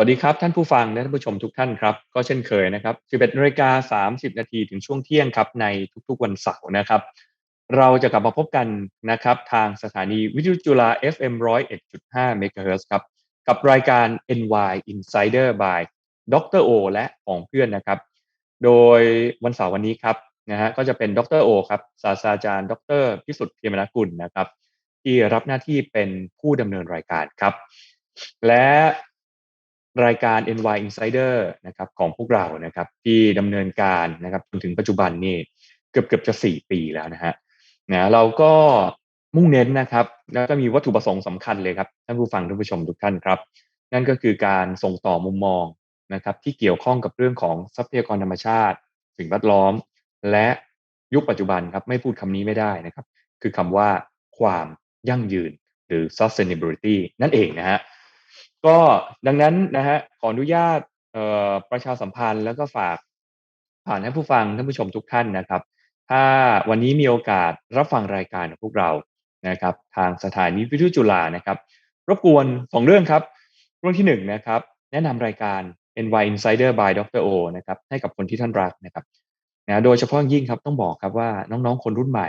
วัสดีครับ ท่านผู้ฟังและท่านผู้ชมทุกท่านครับ ก็เช่นเคยนะครับ 11นาฬิกา30 นาทีถึงช่วงเที่ยงครับ ในทุกๆวันเสาร์นะครับ เราจะกลับมาพบกันนะครับ ทางสถานีวิทยุจุฬา FM 101.5 MHz ครับ กับรายการ NY Insider by ดรโอและของเพื่อนนะครับ โดยวันเสาร์วันนี้ครับนะฮะก็จะเป็นดรโอครับศาสตราจารย์ ดรพิสุทธิ์เพียรมนกุลนะครับ ที่รับหน้าที่เป็นผู้ดำเนินรายการครับ และ รายการ NY Insider นะครับของพวกเรานะครับที่ดำเนินการนะครับจนถึงปัจจุบันนี่เกือบเกือบจะสี่ปีแล้วนะฮะนะเราก็มุ่งเน้นนะครับ แล้วก็มีวัตถุประสงค์สำคัญเลยครับท่านผู้ฟังท่านผู้ชมทุกท่านครับ นั่นก็คือการส่งต่อมุมมองนะครับที่เกี่ยวข้องกับเรื่องของทรัพยากรธรรมชาติ สิ่งแวดล้อม และยุคปัจจุบันครับไม่พูดคำนี้ไม่ได้นะครับ คือคำว่าความยั่งยืนหรือ sustainability นั่นเองนะฮะ ก็ดังนั้นนะฮะขออนุญาตประชาสัมพันธ์แล้วก็ฝากผ่านให้ผู้ฟังท่านผู้ชมทุกท่านนะครับ ถ้าวันนี้มีโอกาสรับฟังรายการของพวกเรานะครับ ทางสถานีวิทยุจุฬานะครับ รบกวนสองเรื่องครับ เรื่องที่หนึ่งนะครับ แนะนำรายการ NY Insider by Dr. O นะครับให้กับคนที่ท่านรักนะครับนะโดยเฉพาะยิ่งครับต้องบอกครับว่าน้องๆคนรุ่นใหม่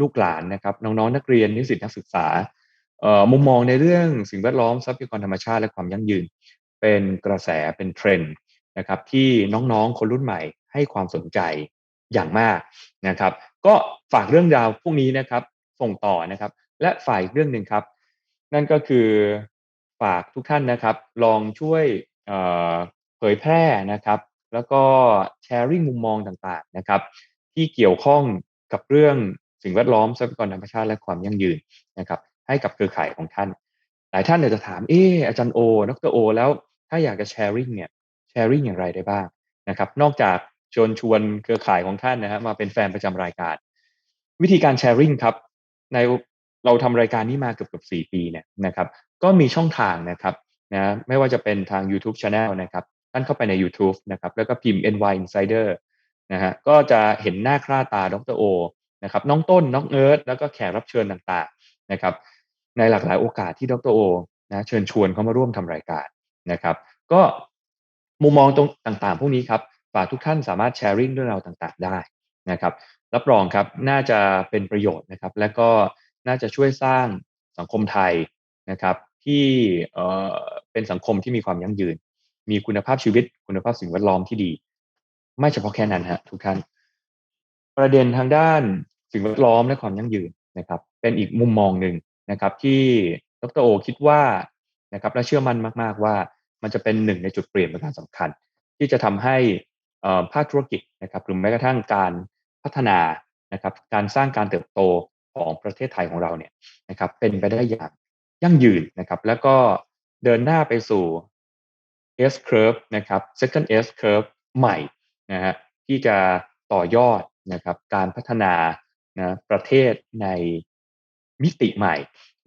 ลูกหลานนะครับ น้องๆนักเรียนนิสิตนักศึกษา มุมมองในเรื่องสิ่งแวดล้อมทรัพยากรธรรมชาติและความยั่งยืน เป็นกระแสเป็นเทรนด์นะครับที่น้องๆ คนรุ่นใหม่ให้ความสนใจอย่างมากนะครับ ก็ฝากเรื่องราวพวกนี้นะครับส่งต่อนะครับ และฝ่ายเรื่องหนึ่งครับ นั่นก็คือฝากทุกท่านนะครับ ลองช่วยเผยแพร่นะครับ แล้วก็แชร์ริ่งมุมมองต่างๆนะครับ ที่เกี่ยวข้องกับเรื่องสิ่งแวดล้อมทรัพยากรธรรมชาติและความยั่งยืนนะครับ ให้กับเครือข่ายของท่าน หลายท่านเนี่ยจะถามเอออาจารย์โอดรโอ แล้วถ้าอยากจะแชร์ริ่งเนี่ยแชร์ริ่งอย่างไรได้บ้างนะครับนอกจากชวนชวนเครือข่ายของท่านนะฮะมาเป็นแฟนประจำรายการ วิธีการแชร์ริ่งครับในเราทำรายการนี้มาเกือบเกือบสี่ปีเนี่ยนะครับก็มีช่องทางนะครับนะไม่ว่าจะเป็นทาง YouTube Channel นะครับท่านเข้าไปใน YouTube นะครับแล้วก็พิมพ์ NY Insider นะฮะก็จะเห็นหน้าค่าตาดรโอนะครับน้องต้น น้องเอิร์ธแล้วก็แขกรับเชิญต่างๆนะครับ ในหลากหลายโอกาสที่ดรโอนะเชิญชวนเขามาร่วมทำรายการนะครับ ก็มุมมองตรงต่างๆ พวกนี้ครับฝากทุกท่านสามารถแชร์ริ่งเรื่องราวต่างๆ ได้นะครับรับรองครับน่าจะเป็นประโยชน์นะครับ และก็น่าจะช่วยสร้างสังคมไทยนะครับ ที่เอ่อเป็นสังคมที่มีความยั่งยืน มีคุณภาพชีวิต คุณภาพสิ่งแวดล้อมที่ดี ไม่เฉพาะแค่นั้นฮะทุกท่าน ประเด็นทางด้านสิ่งแวดล้อมและความยั่งยืนนะครับ เป็นอีกมุมมองหนึ่ง นะครับที่ดรโอคิดว่านะครับและเชื่อมั่นมาก ๆ ว่ามันจะเป็นหนึ่งในจุดเปลี่ยนเป็นการสำคัญ ที่จะทำให้ภาคธุรกิจนะครับหรือแม้กระทั่งการพัฒนานะครับการสร้างการเติบโตของประเทศไทยของเราเนี่ยนะครับเป็นไปได้อย่างยั่งยืนนะครับแล้วก็เดินหน้าไปสู่ S curve นะครับ second S curve ใหม่นะฮะที่จะต่อยอดนะครับการพัฒนานะประเทศใน มิติใหม่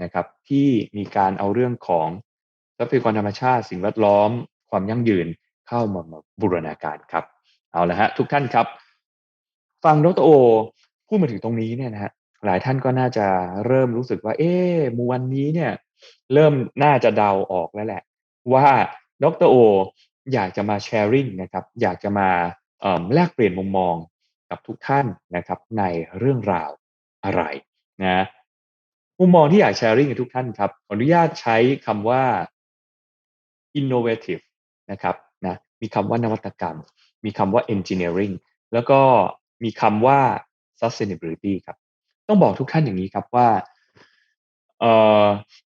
นะครับที่มีการเอาเรื่องของทรัพยากรธรรมชาติสิ่งแวดล้อม ความยั่งยืนเข้ามาบูรณาการครับ เอาละฮะทุกท่านครับ ฟังดรโอพูดมาถึงตรงนี้เนี่ยนะฮะหลายท่านก็น่าจะเริ่มรู้สึกว่า เอ๊มวันนี้เนี่ยเริ่มน่าจะเดาออกแล้วแหละ ว่าดรโออยากจะมาแชร์ริ่งนะครับ อยากจะมาแลกเปลี่ยนมุมมองกับทุกท่านนะครับในเรื่องราวอะไรนะ มุมมองที่อยากแชร์ริ่งกับทุกท่านครับ ขออนุญาตใช้คำว่า innovative นะครับนะมีคำว่านวัตกรรม มีคำว่า engineering แล้วก็มีคำว่า sustainability ครับ ต้องบอกทุกท่านอย่างนี้ครับว่า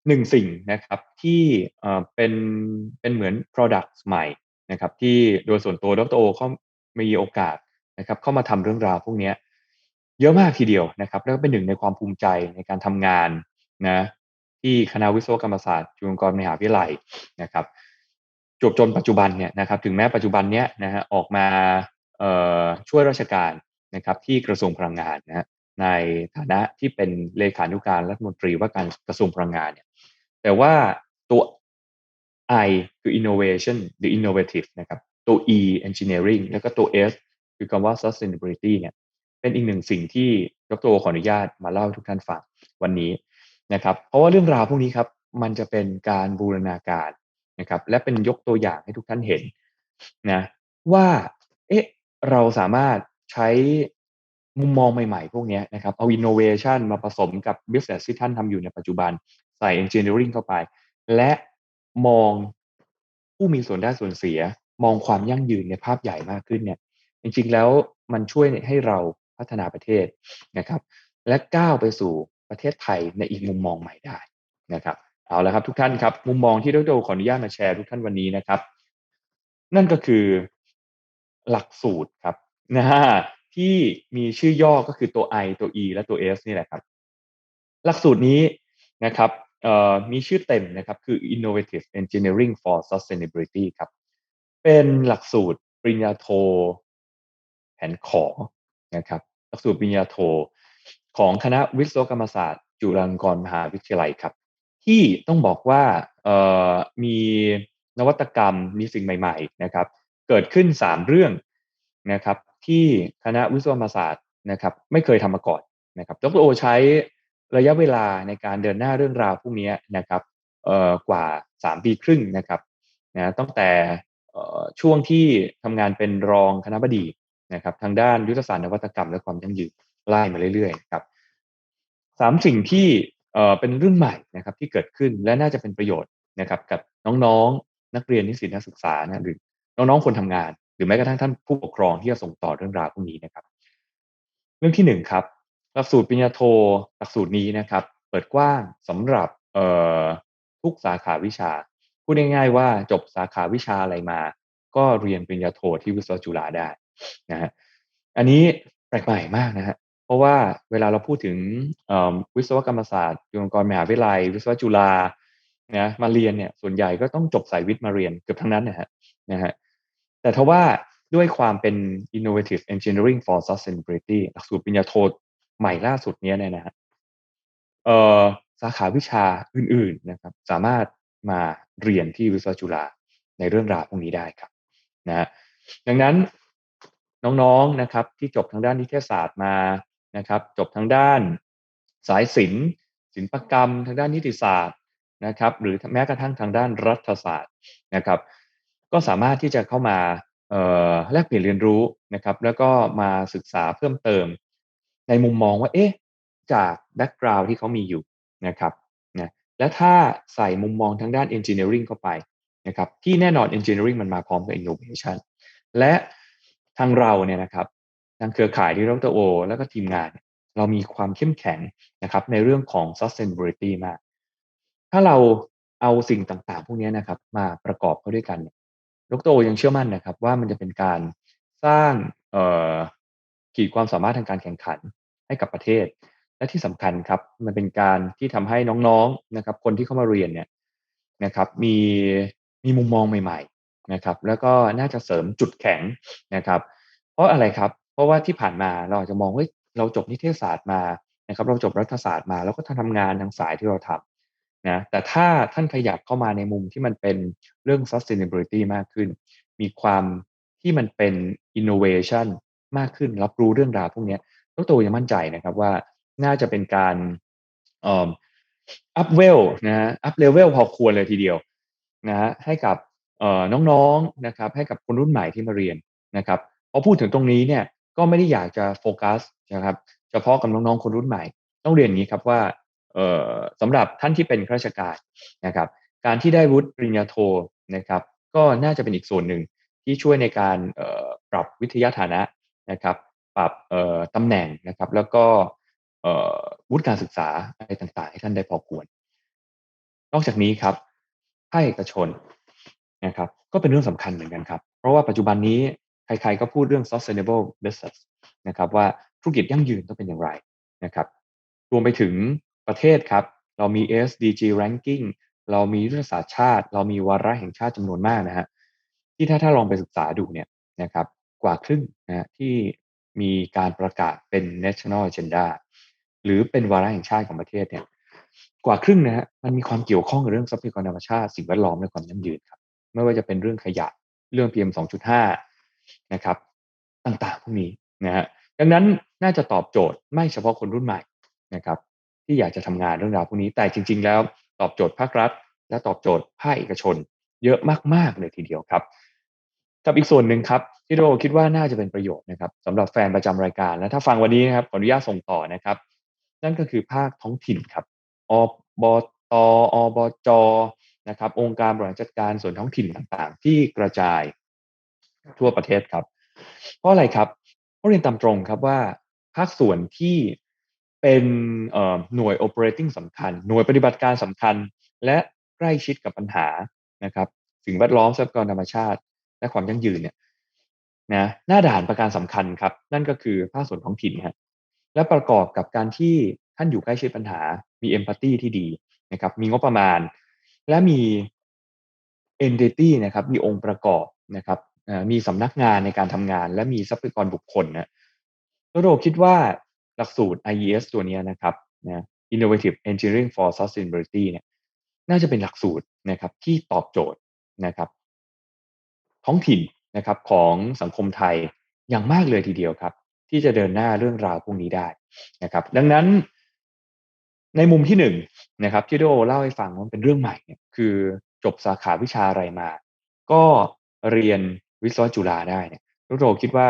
หนึ่งสิ่งนะครับที่เป็นเป็นเหมือน product ใหม่นะครับที่โดยส่วนตัวดรโอเขามีโอกาสนะครับเข้ามาทำเรื่องราวพวกนี้ เยอะมากทีเดียวนะครับ แล้วก็เป็นหนึ่งในความภูมิใจในการทำงานนะที่คณะวิศวกรรมศาสตร์จุฬาลงกรณ์มหาวิทยาลัยนะครับจบจนปัจจุบันเนี่ยนะครับถึงแม้ปัจจุบันเนี้ยนะฮะออกมาช่วยราชการนะครับที่กระทรวงพลังงานนะในฐานะที่เป็นเลขานุการรัฐมนตรีว่าการกระทรวงพลังงานเนี่ยแต่ว่าตัว I คือ innovation หรือ innovative นะครับตัว E engineering แล้วก็ตัว S คือคำว่า sustainability เนี่ย เป็นอีกหนึ่งสิ่งที่ดรขออนุญาตมาเล่าทุกท่านฟังวันนี้นะครับ เพราะว่าเรื่องราวพวกนี้ครับมันจะเป็นการบูรณาการนะครับ และเป็นยกตัวอย่างให้ทุกท่านเห็นนะว่าเอ๊ะเราสามารถใช้มุมมองใหม่ๆ พวกนี้นะครับ เอา innovation มาผสมกับ business ที่ท่านทำอยู่ในปัจจุบันใส่ engineering เข้าไป และมองผู้มีส่วนได้ส่วนเสีย มองความยั่งยืนในภาพใหญ่มากขึ้นเนี่ย จริงๆแล้วมันช่วยให้เรา พัฒนาประเทศนะครับ และก้าวไปสู่ประเทศไทยในอีกมุมมองใหม่ได้นะครับเอาละครับทุกท่านครับมุมมองที่ดรขออนุญาตมาแชร์ทุกท่านวันนี้นะครับ นั่นก็คือหลักสูตรครับนะฮะที่มีชื่อย่อก็คือตัว I ตัว E และตัว S นี่แหละครับ หลักสูตรนี้นะครับมีชื่อเต็มนะครับคือ Innovative Engineering for Sustainability ครับ เป็นหลักสูตรปริญญาโท แผนขอ นะครับหลักสูตรปริญญาโท ของคณะวิศวกรรมศาสตร์ จุฬาลงกรณ์มหาวิทยาลัยครับ ที่ต้องบอกว่ามีนวัตกรรมมีสิ่งใหม่ ๆ นะครับ เกิดขึ้น 3 เรื่องนะครับที่คณะวิศวกรรมศาสตร์นะครับไม่เคยทำมาก่อนนะครับดรโอใช้ระยะเวลาในการเดินหน้าเรื่องราวพวกนี้นะครับกว่า 3 ปีครึ่งนะครับนะตั้งแต่ช่วงที่ทำงานเป็นรองคณะบดี นะครับทางด้านยุทธศาสตร์นวัตกรรมและความยั่งยืนไล่มาเรื่อยๆครับสามสิ่งที่เป็นเรื่องใหม่นะครับที่เกิดขึ้นและน่าจะเป็นประโยชน์นะครับกับน้องๆนักเรียนนิสิตนักศึกษานะหรือน้องๆคนทำงาน หรือแม้กระทั่งท่านผู้ปกครองที่จะส่งต่อเรื่องราวพวกนี้นะครับ เรื่องที่หนึ่งครับหลักสูตรปริญญาโทหลักสูตรนี้นะครับ เปิดกว้างสำหรับทุกสาขาวิชาพูดง่ายๆว่าจบสาขาวิชาอะไรมา ก็เรียนปริญญาโทที่วิศวจุฬาได้ นะฮะอันนี้แปลกใหม่มากนะฮะเพราะว่าเวลาเราพูดถึงวิศวกรรมศาสตร์จุฬาลงกรณ์มหาวิทยาลัย วิศวจุฬานะมาเรียนเนี่ยส่วนใหญ่ก็ต้องจบสายวิทย์มาเรียนเกือบทั้งนั้นนะฮะนะฮะแต่ทว่าด้วยความเป็น innovative engineering for sustainability หลักสูตรปริญญาโทใหม่ล่าสุดนี้เนี่ยนะฮะเอ่อสาขาวิชาอื่นๆนะครับ สามารถมาเรียนที่วิศวจุฬาในเรื่องราวพวกนี้ได้ครับนะฮะดังนั้น น้องๆนะครับที่จบทางด้านนิเทศศาสตร์มานะครับ จบทางด้านสายศิลป์ศิลปกรรม ทางด้านนิติศาสตร์นะครับ หรือแม้กระทั่งทางด้านรัฐศาสตร์นะครับ ก็สามารถที่จะเข้ามาแลกเปลี่ยนเรียนรู้นะครับ แล้วก็มาศึกษาเพิ่มเติม ในมุมมองว่าเอ๊ะจากแบ็กกราวด์ที่เขามีอยู่นะครับนะและถ้าใส่มุมมองทางด้าน engineering เข้าไปนะครับที่แน่นอน engineering มันมาพร้อมกับ innovation และ ทางเราเนี่ยนะครับทางเครือข่ายที่ดรโอ แล้วก็ทีมงาน เรามีความเข้มแข็งนะครับในเรื่องของ sustainability มาก ถ้าเราเอาสิ่งต่างๆ พวกนี้นะครับมาประกอบเข้าด้วยกันดรโอยังเชื่อมั่นนะครับ ว่ามันจะเป็นการสร้างขีดความสามารถทางการแข่งขันให้กับประเทศ และที่สำคัญครับมันเป็นการที่ทำให้น้องๆนะครับ คนที่เข้ามาเรียนเนี่ยนะครับ มีมีมุมมองใหม่ๆ นะครับแล้วก็น่าจะเสริมจุดแข็งนะครับ เพราะอะไรครับ เพราะว่าที่ผ่านมาเราอาจจะมองว่าเราจบนิเทศศาสตร์มานะครับ เราจบรัฐศาสตร์มาแล้วก็ทำงานทางสายที่เราทำนะแต่ถ้าท่านขยับเข้ามาในมุมที่มันเป็นเรื่อง sustainability มากขึ้น มีความที่มันเป็น innovation มากขึ้นรับรู้เรื่องราวพวกนี้ดรยังมั่นใจนะครับว่าน่าจะเป็นการอัพเวลนะอัพเลเวลพอควรเลยทีเดียวนะฮะให้กับ น้องๆนะครับให้กับคนรุ่นใหม่ที่มาเรียนนะครับพอพูดถึงตรงนี้เนี่ยก็ไม่ได้อยากจะโฟกัสนะครับเฉพาะกับน้องๆคนรุ่นใหม่ ต้องเรียนอย่างนี้ครับว่าสำหรับท่านที่เป็นข้าราชการนะครับการที่ได้วุฒิปริญญาโทนะครับก็น่าจะเป็นอีกส่วนหนึ่งที่ช่วยในการปรับวิทยาฐานะนะครับปรับตำแหน่งนะครับแล้วก็วุฒิการศึกษาอะไรต่างๆ ให้ท่านได้พอควร นอกจากนี้ครับภาคเอกชน นะครับก็เป็นเรื่องสำคัญเหมือนกันครับ เพราะว่าปัจจุบันนี้ใครๆก็พูดเรื่อง sustainable business นะครับว่าธุรกิจยั่งยืนต้องเป็นอย่างไรนะครับรวมไปถึงประเทศครับ เรามี SDG ranking เรามียุทธศาสตร์ชาติ เรามีวาระแห่งชาติจำนวนมากนะฮะที่ถ้าถ้าลองไปศึกษาดูเนี่ยนะครับกว่าครึ่งนะที่มีการประกาศเป็น national agenda หรือเป็นวาระแห่งชาติของประเทศเนี่ยกว่าครึ่งนะฮะมันมีความเกี่ยวข้องกับเรื่องทรัพยากรธรรมชาติสิ่งแวดล้อมและความยั่งยืนครับ ไม่ว่าจะเป็นเรื่องขยะเรื่อง PM 2.5 นะครับ ต่างๆ พวกนี้นะฮะดังนั้นน่าจะตอบโจทย์ไม่เฉพาะคนรุ่นใหม่นะครับ ที่อยากจะทำงานเรื่องราวพวกนี้แต่จริง ๆ แล้วตอบโจทย์ภาครัฐ และตอบโจทย์ภาคเอกชน เยอะมากๆเลยทีเดียวครับกับอีกส่วนหนึ่งครับที่โราคิดว่าน่าจะเป็นประโยชน์นะครับสำหรับแฟนประจำรายการและถ้าฟังวันนี้นะครับขออนุญาตส่งต่อนะครับ นั่นก็คือภาคท้องถิ่นครับอบตอบจ นะครับ องค์การบริหารจัดการส่วนท้องถิ่นต่างๆ ที่กระจายทั่วประเทศครับ เพราะอะไรครับเพราะเรียนตามตรงครับว่าภาคส่วนที่เป็นหน่วย operating สำคัญ หน่วยปฏิบัติการสำคัญ และใกล้ชิดกับปัญหานะครับสิ่งแวดล้อมทรัพยากรธรรมชาติ และความยั่งยืนเนี่ยนะหน้าด่านประการสำคัญครับ นั่นก็คือภาคส่วนท้องถิ่นครับและประกอบกับการที่ท่านอยู่ใกล้ชิดปัญหา มีเอมพัตตีที่ดีนะครับ มีงบประมาณ และมีเอนติตี้นะครับ มีองค์ประกอบนะครับมีสำนักงานในการทำงาน และมีทรัพยากรบุคคลนะแล้วเราคิดว่าหลักสูตร IES ตัวนี้นะครับนะ Innovative Engineering for Sustainability เนี่ยน่าจะเป็นหลักสูตรนะครับที่ตอบโจทย์นะครับท้องถิ่นนะครับของสังคมไทยอย่างมากเลยทีเดียวครับ ที่จะเดินหน้าเรื่องราวพวกนี้ได้นะครับ ดังนั้น ในมุมที่หนึ่งนะครับที่โดเล่าให้ฟังว่าเป็นเรื่องใหม่เนี่ยคือจบสาขาวิชาอะไรมา ก็เรียนวิศวะจุฬาได้เนี่ยโดคิดว่า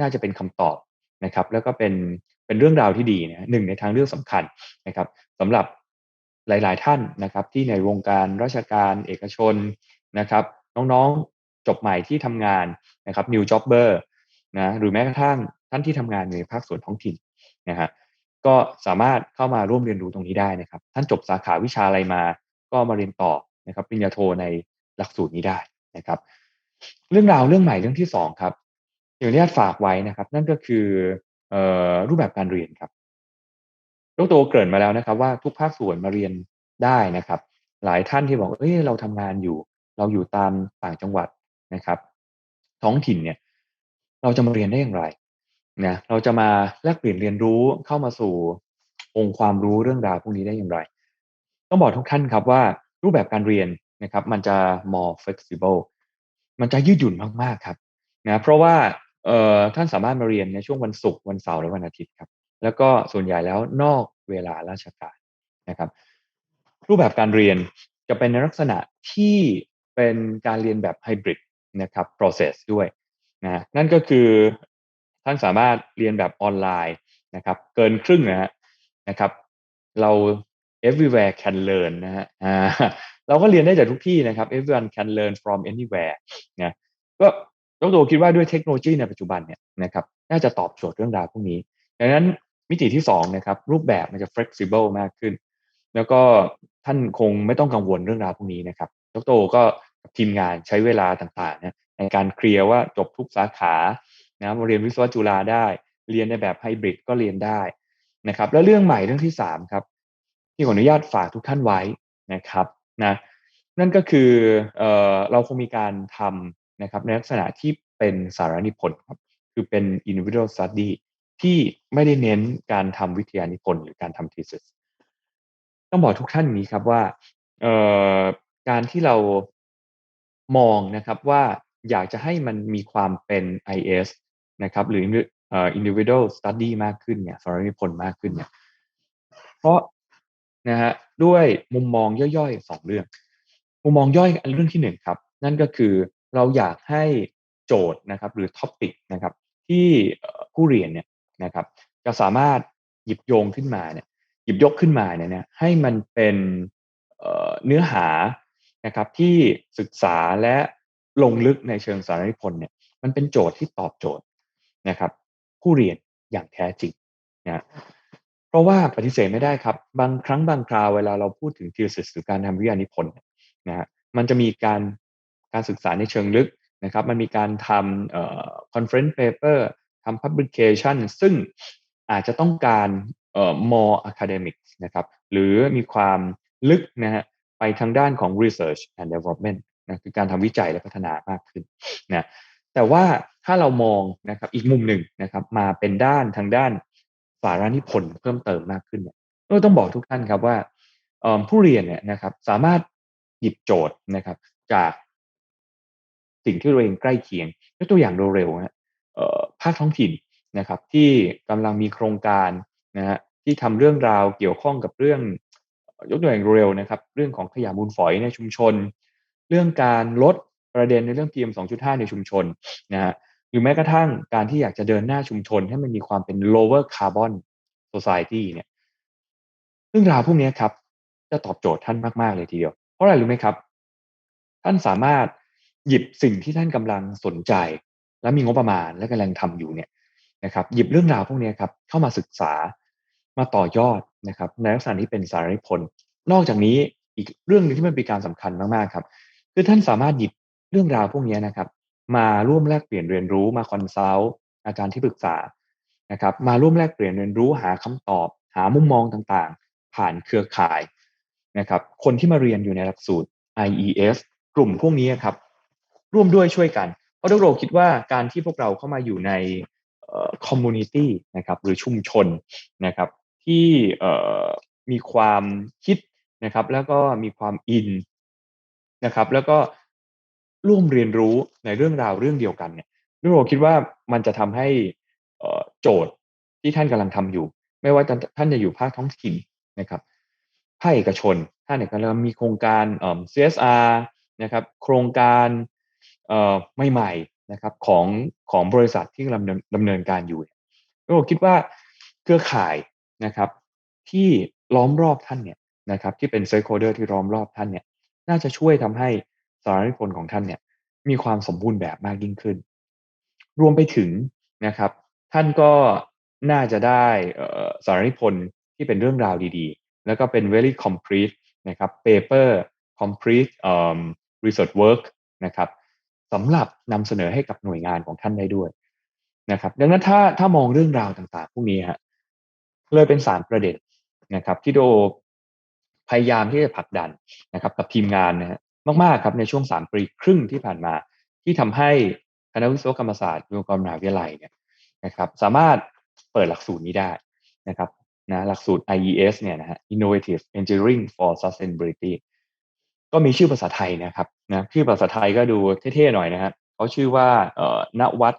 น่าจะเป็นคำตอบนะครับ แล้วก็เป็นเป็นเรื่องราวที่ดีนะหนึ่งในทางเรื่องสำคัญนะครับสำหรับหลาย ๆ ท่านนะครับ ที่ในวงการราชการเอกชนนะครับ น้องๆจบใหม่ที่ทำงานนะครับ new jobber นะหรือแม้กระทั่งท่านที่ทำงานในภาคส่วนท้องถิ่นนะฮะ ก็สามารถเข้ามาร่วมเรียนรู้ตรงนี้ได้นะครับ ท่านจบสาขาวิชาอะไรมา ก็มาเรียนต่อนะครับปริญญาโทในหลักสูตรนี้ได้นะครับ เรื่องราวเรื่องใหม่เรื่องที่สองครับเดี๋ยวนี้ฝากไว้นะครับ นั่นก็คือรูปแบบการเรียนครับยกตัวเกริ่นมาแล้วนะครับ ว่าทุกภาคส่วนมาเรียนได้นะครับ หลายท่านที่บอกเอ้ยเราทำงานอยู่ เราอยู่ตามต่างจังหวัดนะครับ ท้องถิ่นเนี่ย เราจะมาเรียนได้อย่างไร นะเราจะมาแลกเปลี่ยนเรียนรู้เข้ามาสู่องค์ความรู้เรื่องราวพวกนี้ได้อย่างไร ต้องบอกทุกท่านครับว่ารูปแบบการเรียนนะครับ มันจะ more flexible มันจะยืดหยุ่นมากๆครับนะเพราะว่าเอ่อท่านสามารถมาเรียนในช่วงวันศุกร์วันเสาร์และวันอาทิตย์ครับ แล้วก็ส่วนใหญ่แล้วนอกเวลาราชการนะครับ รูปแบบการเรียนจะเป็นในลักษณะที่เป็นการเรียนแบบไฮบริดนะครับ process ด้วยนะนั่นก็คือ ท่านสามารถเรียนแบบออนไลน์นะครับเกินครึ่งนะฮะนะครับ เรา everywhere can learn นะฮะเราก็เรียนได้จากทุกที่นะครับ everyone can learn from anywhere นะก็ดรคิดว่าด้วยเทคโนโลยีในปัจจุบันเนี่ยนะครับน่าจะตอบโจทย์เรื่องราวพวกนี้ดังนั้นมิติที่2นะครับรูปแบบมันจะ flexible มากขึ้น แล้วก็ท่านคงไม่ต้องกังวลเรื่องราวพวกนี้นะครับดรก็ทีมงานใช้เวลาต่างๆนะในการเคลียร์ว่าจบทุกสาขา นะมาเรียนวิศวะจุฬาได้ เรียนในแบบไฮบริดก็เรียนได้นะครับแล้วเรื่องใหม่เรื่องที่3ครับ ที่ขออนุญาตฝากทุกท่านไว้นะครับนะนั่นก็คือเออเราคงมีการทำนะครับในลักษณะที่เป็นสารนิพนธ์ครับคือเป็น individual study ที่ไม่ได้เน้นการทำวิทยานิพนธ์หรือการทำ thesis ต้องบอกทุกท่านอย่างนี้ครับว่าการที่เรามองนะครับว่าอยากจะให้มันมีความเป็น IS นะครับหรือ individual study มากขึ้นเนี่ยสารนิพนธ์มากขึ้นเนี่ยเพราะนะฮะด้วยมุมมองย่อยๆสองเรื่อง มุมมองย่อยเรื่องที่หนึ่งครับ นั่นก็คือเราอยากให้โจทย์นะครับหรือท็อปิกนะครับที่ผู้เรียนเนี่ยนะครับจะสามารถหยิบโยงขึ้นมาเนี่ยหยิบยกขึ้นมาเนี่ยให้มันเป็นเนื้อหานะครับที่ศึกษาและลงลึกในเชิงสารนิพนธ์เนี่ยมันเป็นโจทย์ที่ตอบโจทย์ นะครับ ผู้เรียนอย่างแท้จริงนะเพราะว่าปฏิเสธไม่ได้ครับ บางครั้งบางคราวเวลาเราพูดถึง thesis หรือการทำวิทยานิพนธ์นะฮะมันจะมีการการศึกษาในเชิงลึกนะครับ มันมีการทำเอ่อ conference paper ทำ publication ซึ่งอาจจะต้องการเอ่อ more academic นะครับหรือมีความลึกนะฮะไปทางด้านของ research and development นะคือการทำวิจัยและพัฒนามากขึ้นนะ แต่ว่าถ้าเรามองนะครับอีกมุมหนึ่งนะครับ มาเป็นด้านทางด้านสารานิพนธ์เพิ่มเติมมากขึ้นเนี่ยก็ต้องบอกทุกท่านครับว่าผู้เรียนเนี่ยนะครับ สามารถหยิบโจทย์นะครับ จากสิ่งที่เราเองใกล้เคียงยกตัวอย่างเร็วๆนะภาคท้องถิ่นนะครับ ที่กำลังมีโครงการนะฮะที่ทำเรื่องราวเกี่ยวข้องกับเรื่องยกตัวอย่างเร็วนะครับ เรื่องของขยะมูลฝอยในชุมชน เรื่องการลด ประเด็นในเรื่อง PM 2.5 ในชุมชนนะฮะหรือแม้กระทั่งการที่อยากจะเดินหน้าชุมชน ให้มันมีความเป็น lower carbon society เนี่ยเรื่องราวพวกนี้ครับ จะตอบโจทย์ท่านมาก ๆ เลยทีเดียว เพราะอะไรรู้ไหมครับ ท่านสามารถหยิบสิ่งที่ท่านกำลังสนใจ และมีงบประมาณและกำลังทำอยู่เนี่ยนะครับ หยิบเรื่องราวพวกนี้ครับ เข้ามาศึกษามาต่อยอดนะครับ ในลักษณะที่เป็นสาริพลนอกจากนี้อีกเรื่องนึงที่มันเป็นการสำคัญมากๆครับ คือท่านสามารถหยิบ รื่องราวพวกนี้นะครับ มาร่วมแลกเปลี่ยนเรียนรู้มาคอนซัลท์อาจารย์ที่ปรึกษานะครับ มาร่วมแลกเปลี่ยนเรียนรู้หาคำตอบ หามุมมองต่างๆ ผ่านเครือข่ายนะครับ คนที่มาเรียนอยู่ในหลักสูตร IES กลุ่มพวกนี้ครับ ร่วมด้วยช่วยกัน เพราะดราคิดว่าการที่พวกเราเข้ามาอยู่ในคอมมูนิตี้นะครับหรือชุมชนนะครับที่มีความคิดนะครับแล้วก็มีความอินนะครับแล้วก็ ร่วมเรียนรู้ในเรื่องราวเรื่องเดียวกันเนี่ยดรคิดว่ามันจะทำให้โจทย์ที่ท่านกำลังทำอยู่ ไม่ว่าท่านจะอยู่ภาคท้องถิ่นนะครับภาคเอกชนท่านเนี่ยกำลังมีโครงการ CSR นะครับ โครงการใหม่ๆนะครับของของบริษัทที่กำลังดำเนินการอยู่ก็คิดว่าเครือข่ายนะครับ ที่ล้อมรอบท่านเนี่ยนะครับ ที่เป็นเซอร์โคเดอร์ที่ล้อมรอบท่านเนี่ย น่าจะช่วยทำให้ สารนิพนธ์ของท่านเนี่ยมีความสมบูรณ์แบบมากยิ่งขึ้น รวมไปถึงนะครับ ท่านก็น่าจะได้สารนิพนธ์ที่เป็นเรื่องราวดีๆ แล้วก็เป็น very complete นะครับ paper complete um, research work นะครับสำหรับนำเสนอให้กับหน่วยงานของท่านได้ด้วยนะครับ ดังนั้นถ้าถ้ามองเรื่องราวต่างๆ พวกนี้ฮะเลยเป็นสารประเด็นนะครับ ที่โดพยายามที่จะผลักดันนะครับ กับทีมงานนะฮะ มากๆครับในช่วงสามปีครึ่งที่ผ่านมา ที่ทำให้คณะวิศวกรรมศาสตร์จุฬาลงกรณ์มหาวิทยาลัยเนี่ยนะครับสามารถเปิดหลักสูตรนี้ได้นะครับนะหลักสูตร IES เนี่ยนะฮะ Innovative Engineering for Sustainability ก็มีชื่อภาษาไทยนะครับนะชื่อภาษาไทยก็ดูเท่ๆหน่อยนะครับเขาชื่อว่าเอ่อนวัต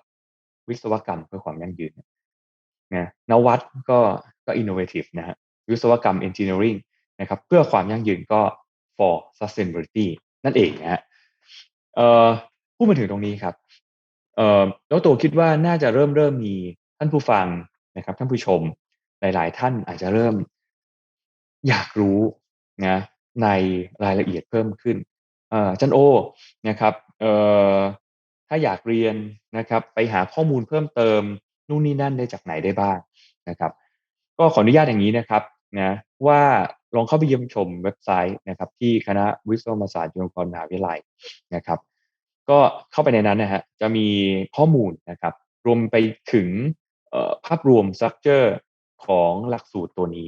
วิศวกรรมเพื่อความยั่งยืนนะนวัตก็ก็ innovative นะฮะวิศวกรรม engineering นะครับเพื่อความยั่งยืนก็ for sustainability นั่นเองนะฮะพูดมาถึงตรงนี้ครับเออแล้วตัวคิดว่าน่าจะเริ่มเริ่มมีท่านผู้ฟังนะครับ ท่านผู้ชมหลาย ๆ ท่านอาจจะเริ่มอยากรู้นะในรายละเอียดเพิ่มขึ้นจันโอนะครับถ้าอยากเรียนนะครับ ไปหาข้อมูลเพิ่มเติมนู่นนี่นั่นได้จากไหนได้บ้างนะครับ ก็ขออนุญาตอย่างนี้นะครับนะ ว่าลองเข้าไปเยี่ยมชมเว็บไซต์นะครับที่คณะวิศวกรรมศาสตร์จุฬาลงกรณ์มหาวิทยาลัยนะครับ ก็เข้าไปในนั้นนะฮะจะมีข้อมูลนะครับ รวมไปถึงภาพรวมสตรัคเจอร์ของหลักสูตรตัวนี้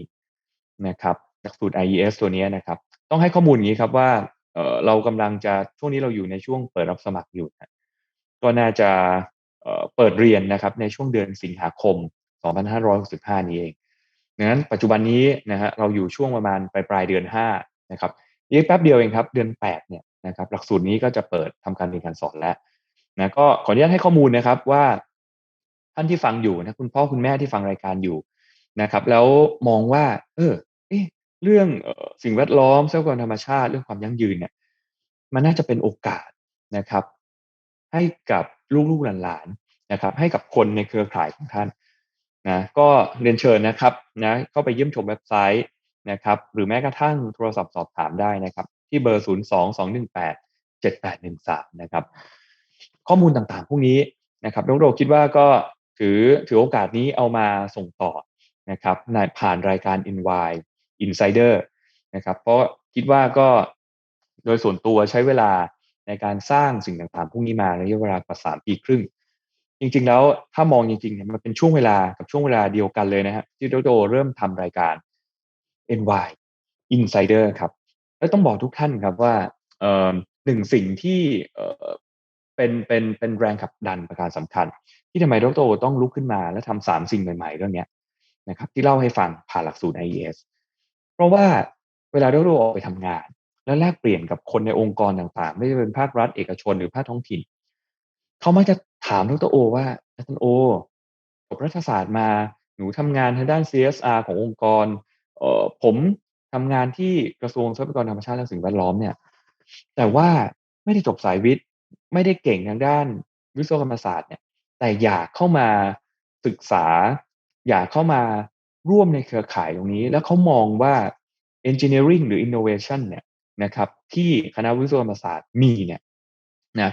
นะครับ หลักสูตร IES ตัวนี้นะครับ ต้องให้ข้อมูลอย่างนี้ครับว่าเรากำลังจะช่วงนี้เราอยู่ในช่วงเปิดรับสมัครอยู่นะก็น่าจะเปิดเรียนนะครับในช่วงเดือนสิงหาคม 2565 นี้เอง ดังนั้นปัจจุบันนี้นะฮะเราอยู่ช่วงประมาณปลายปลายเดือน5นะครับอีกแป๊บเดียวเองครับเดือน8เนี่ยนะครับหลักสูตรนี้ก็จะเปิดทำการเรียนการสอนแล้วนะก็ขออนุญาตให้ข้อมูลนะครับว่าท่านที่ฟังอยู่นะคุณพ่อคุณแม่ที่ฟังรายการอยู่นะครับ แล้วมองว่า เออเอเรื่องสิ่งแวดล้อมทรัพยากรธรรมชาติเรื่องความยั่งยืนเนี่ย มันน่าจะเป็นโอกาสนะครับ ให้กับลูกๆหลานๆนะครับ ให้กับคนในเครือข่ายของท่าน นะก็เรียนเชิญนะครับนะเข้าไปเยี่ยมชมเว็บไซต์นะครับหรือแม้กระทั่งโทรศัพท์สอบถามได้นะครับ ที่เบอร์ 0 2 2 1 8 7 8 1 3 นะครับ ข้อมูลต่างๆ พวกนี้นะครับน้องโรคิดว่าก็ถือถือโอกาสนี้เอามาส่งต่อนะครับในผ่านรายการ NY Insider นะครับ เพราะคิดว่าก็โดยส่วนตัวใช้เวลาในการสร้างสิ่งต่างๆ พวกนี้มาระยะเวลากว่าสามปีครึ่ง จริงๆแล้วถ้ามองจริงๆมันเป็นช่วงเวลากับช่วงเวลาเดียวกันเลยนะครับที่โดโดเริ่มทำรายการ NY Insider ครับแล้วต้องบอกทุกท่านครับว่าหนึ่งสิ่งที่เป็นเป็นเป็นแรงขับดันประการสำคัญ ที่ทำไมดรต้องลุกขึ้นมาและทำสามสิ่งใหม่ๆเรื่องนี้นะครับที่เล่าให้ฟังผ่านหลักสูตร IES เพราะว่าเวลาดรออกไปทำงาน แล้วแลกเปลี่ยนกับคนในองค์กรต่างๆ ไม่ว่าเป็นภาครัฐเอกชนหรือภาคท้องถิ่น เขามักจะถามดรโอ ว่าอาจารย์โอจบรัฐศาสตร์มาหนูทำงานทางด้าน CSR ขององค์กรเอ่อผมทำงานที่กระทรวงทรัพยากรธรรมชาติและสิ่งแวดล้อมเนี่ย แต่ว่าไม่ได้จบสายวิทย์ ไม่ได้เก่งทางด้านวิศวกรรมศาสตร์เนี่ย แต่อยากเข้ามาศึกษา อยากเข้ามาร่วมในเครือข่ายตรงนี้ แล้วเขามองว่า engineering หรือ innovation เนี่ยนะครับ ที่คณะวิศวกรรมศาสตร์มีเนี่ยนะ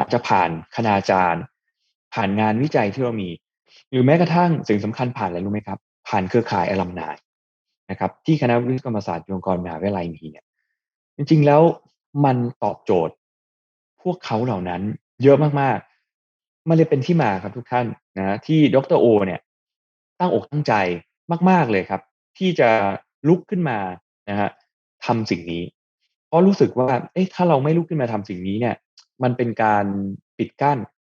อาจจะผ่านคณาจารย์ ผ่านงานวิจัยที่เรามี หรือแม้กระทั่งสิ่งสำคัญผ่านอะไรรู้ไหมครับ ผ่านเครือข่ายอลัมนายนะครับที่คณะวิศวกรรมศาสตร์จุฬาลงกรณ์มหาวิทยาลัยมีเนี่ยจริงๆแล้วมันตอบโจทย์ พวกเขาเหล่านั้นเยอะมากๆ มันเลยเป็นที่มาครับทุกท่านนะที่ดรโอเนี่ยตั้งอกตั้งใจมาก ๆเลยครับ ที่จะลุกขึ้นมานะฮะทำสิ่งนี้ เพราะรู้สึกว่าเอ๊ะถ้าเราไม่ลุกขึ้นมาทำสิ่งนี้เนี่ย มันเป็นการปิดกั้น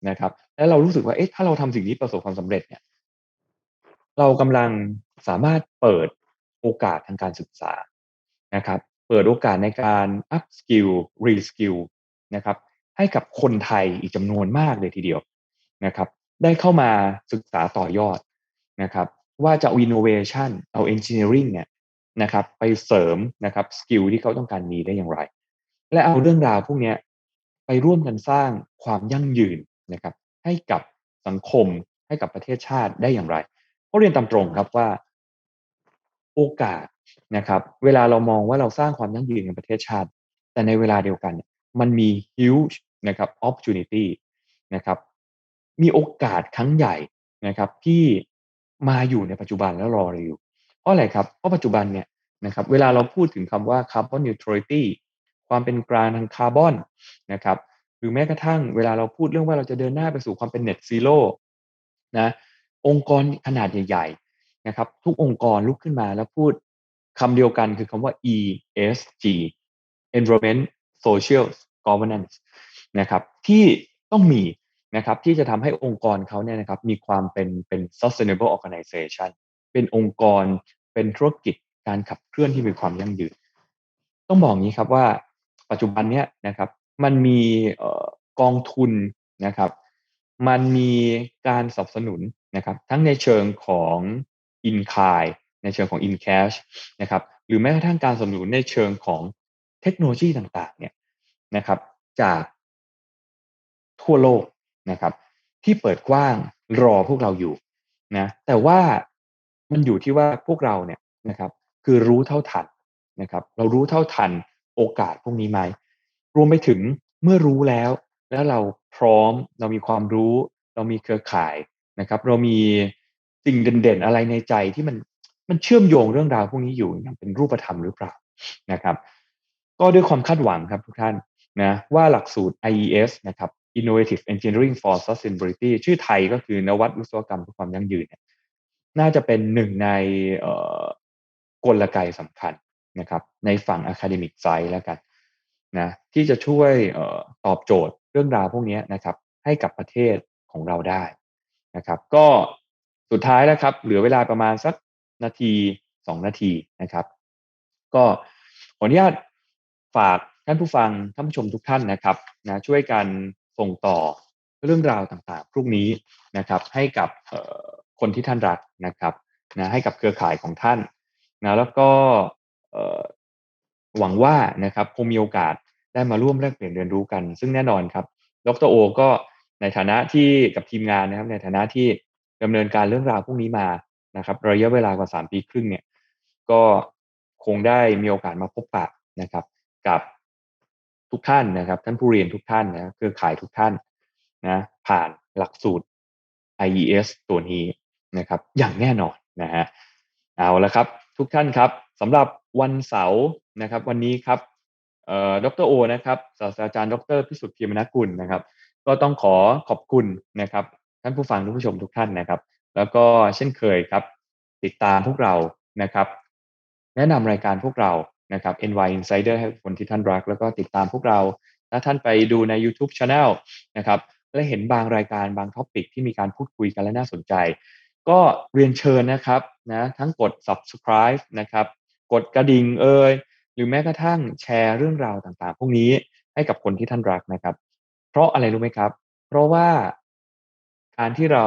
นะครับ แล้วเรารู้สึกว่าเอ๊ะถ้าเราทำสิ่งนี้ประสบความสำเร็จเนี่ย เรากำลังสามารถเปิดโอกาสทางการศึกษานะครับ เปิดโอกาสในการ up skill re skill นะครับ ให้กับคนไทยอีกจำนวนมากเลยทีเดียวนะครับ ได้เข้ามาศึกษาต่อยอดนะครับ ว่าจะเอา innovation เอา engineering เนี่ยนะครับ ไปเสริมนะครับสกิลที่เขาต้องการมีได้อย่างไร และเอาเรื่องราวพวกนี้ ไปร่วมกันสร้างความยั่งยืนนะครับให้กับสังคมให้กับประเทศชาติได้อย่างไรก็เรียนตามตรงครับว่าโอกาสนะครับ เวลาเรามองว่าเราสร้างความยั่งยืนในประเทศชาติ แต่ในเวลาเดียวกัน มันมี huge นะครับ opportunity นะครับ มีโอกาสครั้งใหญ่นะครับ ที่มาอยู่ในปัจจุบันแล้วรอเราอยู่เพราะอะไรครับเพราะปัจจุบันเนี่ยนะครับ เวลาเราพูดถึงคำว่า carbon neutrality ความเป็นกลางทางคาร์บอนนะครับหรือแม้กระทั่งเวลาเราพูดเรื่องว่าเราจะเดินหน้าไปสู่ความเป็น net zero นะองค์กรขนาดใหญ่ๆนะครับทุกองค์กรลุกขึ้นมาแล้วพูดคำเดียวกันคือคำว่า ESG Environment Social Governance นะครับที่ต้องมีนะครับที่จะทำให้องค์กรเขาเนี่ยนะครับมีความเป็นเป็น sustainable organization เป็นองค์กรเป็นธุรกิจการขับเคลื่อนที่มีความยั่งยืน ต้องบอกงี้ครับว่า ปัจจุบันเนี้ยนะครับ มันมีกองทุนนะครับ มันมีการสนับสนุนนะครับ ทั้งในเชิงของ in kind ในเชิงของ in cash นะครับ หรือแม้กระทั่งการสนับสนุนในเชิงของเทคโนโลยีต่างๆ เนี่ยนะครับ จากทั่วโลกนะครับ ที่เปิดกว้างรอพวกเราอยู่นะแต่ว่ามันอยู่ที่ว่าพวกเราเนี่ยนะครับ คือรู้เท่าทันนะครับ เรารู้เท่าทัน โอกาสพวกนี้ไหมรวมไปถึงเมื่อรู้แล้ว แล้วเราพร้อมเรามีความรู้ เรามีเครือข่ายนะครับ เรามีสิ่งเด่นๆอะไรในใจที่มันมันเชื่อมโยงเรื่องราวพวกนี้อยู่อย่างเป็นรูปธรรมหรือเปล่านะครับ ก็ด้วยความคาดหวังครับทุกท่านนะว่าหลักสูตร IES นะครับ Innovative Engineering for Sustainability ชื่อไทยก็คือนวัตวิศวกรรมเพื่อความยั่งยืนเนี่ยน่าจะเป็นหนึ่งในกลไกสำคัญ นะครับในฝั่ง Academic Side แล้วกันนะที่จะช่วยตอบโจทย์เรื่องราวพวกนี้นะครับให้กับประเทศของเราได้นะครับ ก็สุดท้ายแล้วครับ เหลือเวลาประมาณสักนาทีสองนาทีนะครับ ก็ขออนุญาตฝากท่านผู้ฟังท่านผู้ชมทุกท่านนะครับนะช่วยกันส่งต่อเรื่องราวต่างๆพวกนี้นะครับ ให้กับคนที่ท่านรักนะครับนะให้กับเครือข่ายของท่านนะแล้วก็ หวังว่านะครับคงมีโอกาสได้มาร่วมแลกเปลี่ยนเรียนรู้กัน ซึ่งแน่นอนครับ ดรโอ ก็ในฐานะที่กับทีมงานนะครับ ในฐานะที่ดำเนินการเรื่องราวพวกนี้มานะครับ ระยะเวลากว่าสามปีครึ่งเนี่ย ก็คงได้มีโอกาสมาพบปะนะครับ กับทุกท่านนะครับ ท่านผู้เรียนทุกท่านนะเครือข่ายทุกท่านนะ ผ่านหลักสูตร IES ตัวนี้นะครับ อย่างแน่นอนนะฮะเอาละครับ ทุกท่านครับสำหรับวันเสาร์นะครับ วันนี้ครับดรโอนะครับศาสตราจารย์ดรพิสุทธิ์พีมนกุลนะครับ ก็ต้องขอขอบคุณนะครับ ท่านผู้ฟังท่านผู้ชมทุกท่านนะครับ แล้วก็เช่นเคยครับ ติดตามพวกเรานะครับ แนะนำรายการพวกเรานะครับ NY Insider ให้คนที่ท่านรัก แล้วก็ติดตามพวกเราถ้าท่านไปดูใน YouTube Channel นะครับและเห็นบางรายการบางท็อปิกที่มีการพูดคุยกันและน่าสนใจ ก็เรียนเชิญนะครับนะทั้งกด subscribe นะครับ กดกระดิ่งเอ่ยหรือแม้กระทั่งแชร์เรื่องราวต่างๆ พวกนี้ให้กับคนที่ท่านรักนะครับ เพราะอะไรรู้ไหมครับ เพราะว่าการที่เรา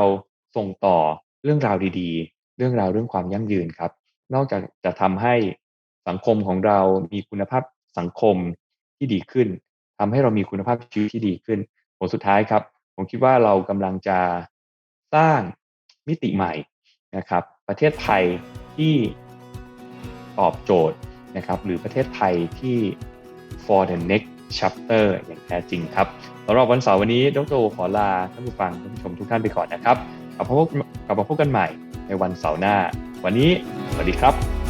ส่งต่อเรื่องราวดีๆ เรื่องราวเรื่องความยั่งยืนครับ นอกจากจะทำให้สังคมของเรามีคุณภาพสังคมที่ดีขึ้นทำให้เรามีคุณภาพชีวิตที่ดีขึ้นผลสุดท้ายครับ ผมคิดว่าเรากำลังจะสร้าง มิติใหม่นะครับประเทศไทยที่ตอบโจทย์นะครับหรือประเทศไทยที่ for the next chapter อย่างแท้จริงครับสำหรับวันเสาร์วันนี้ดรขอลาท่านผู้ฟังท่านผู้ชมทุกท่านไปก่อนนะครับกลับมาพบกลับมาพบกันใหม่ในวันเสาร์หน้า วันนี้ สวัสดีครับ